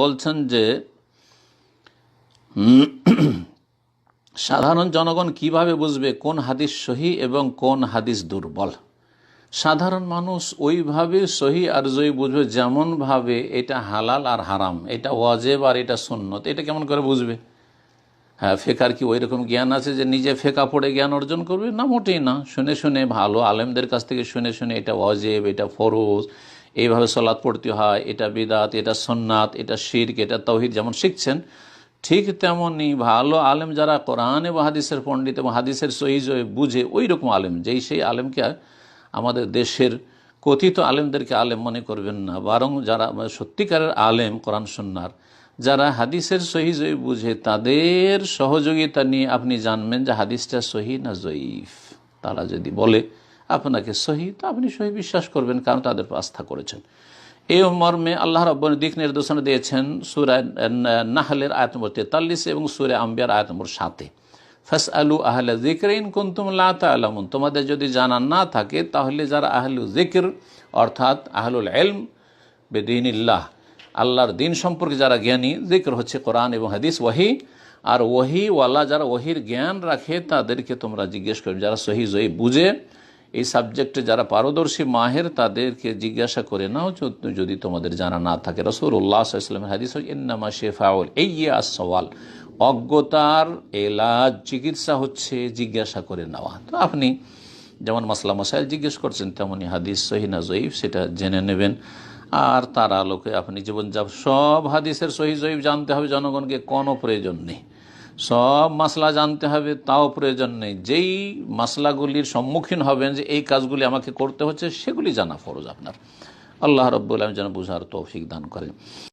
বলছেন যে, সাধারণ জনগণ কীভাবে বুঝবে কোন হাদিস সহি এবং কোন হাদিস দুর্বল? সাধারণ মানুষ ওইভাবে সহি আর জয়ী বুঝবে যেমনভাবে এটা হালাল আর হারাম, এটা ওয়াজেব আর এটা সুন্নত, এটা কেমন করে বুঝবে? হ্যাঁ ফেকার কি ওই রকম জ্ঞান আছে যে নিজে ফেকা পড়ে জ্ঞান অর্জন করবে? না, মোটেই না। শুনে শুনে ভালো আলেমদের কাছ থেকে শুনে শুনে এটা ওয়াজেব, এটা ফরোজ এইভাবে সলাৎ পড়তে হয়, এটা বিদাত, এটা সন্ন্যাত এটা শির্ক, এটা তৌহিদ যেমন শিখছেন, ঠিক তেমনি ভালো আলেম যারা কোরআন এবং হাদিসের পণ্ডিত এবং হাদিসের সহি জয় বুঝে ওই রকম আলেম, যেই সেই আলেমকে আমাদের দেশের কথিত আলেমদেরকে আলেম মনে করবেন না, বরং যারা সত্যিকারের আলেম, কোরআন সন্ন্যার যারা হাদিসের সহি জয়ী বুঝে, তাদের সহযোগিতা নিয়ে আপনি জানবেন যে হাদিসটা সহি না জয়ীফ। তারা যদি বলে আপনাকে সহি, তো আপনি সহি বিশ্বাস করবেন, কারণ তাদের আস্থা করেছেন। এই মর্মে আল্লাহ রব্বন দিক নির্দেশনা দিয়েছেন সুরায় নাহালের আয়াত নম্বর তেতাল্লিশ এবং সুরে আম্বিয়ার আয়াত নম্বর সাতে। ফাস আলু আহলে জিক্রিন কুন্তুম আলামুন তোমাদের যদি জানা না থাকে, তাহলে যারা আহলু জিক্র অর্থাৎ আহলুল এলম বেদিনিল্লাহ, আল্লাহর দিন সম্পর্কে যারা জ্ঞানী জিক্র হচ্ছে কোরআন এবং হাদিস, ওয়াহি। আর ওহি ওয়ালা যারা ওহির জ্ঞান রাখে, তাদেরকে তোমরা জিজ্ঞেস করবে, যারা সহি জয়ী বুঝে এই সাবজেক্টে যারা পারদর্শী মাহের, তাদেরকে জিজ্ঞাসা করে নাও যদি- তোমাদের জানা না থাকে। রসুল উল্লাহ ইসলামের হাদিস ইন্নামা শেফাউল এই সওয়াল অজ্ঞতার এলাজ চিকিৎসা হচ্ছে জিজ্ঞাসা করে নেওয়া। তো আপনি যেমন মাসলা মশাইল জিজ্ঞেস করছেন, তেমনি হাদিস সহিনা জয়ীফ, সেটা জেনে নেবেন। আর তার আলোকে আপনি জীবন যা সব হাদিসের সহি জয়ীফ জানতে হবে জনগণকে, কোনো প্রয়োজন নেই। সব মাসলা জানতে হবে, তাও প্রয়োজন নেই। যেই মাসলাগুলির সম্মুখীন হবেন, যে এই কাজগুলি আমাকে করতে হচ্ছে, সেগুলি জানা ফরজ আপনার। আল্লাহ রব্বুল আলম যেন বুঝার তৌফিক দান করেন।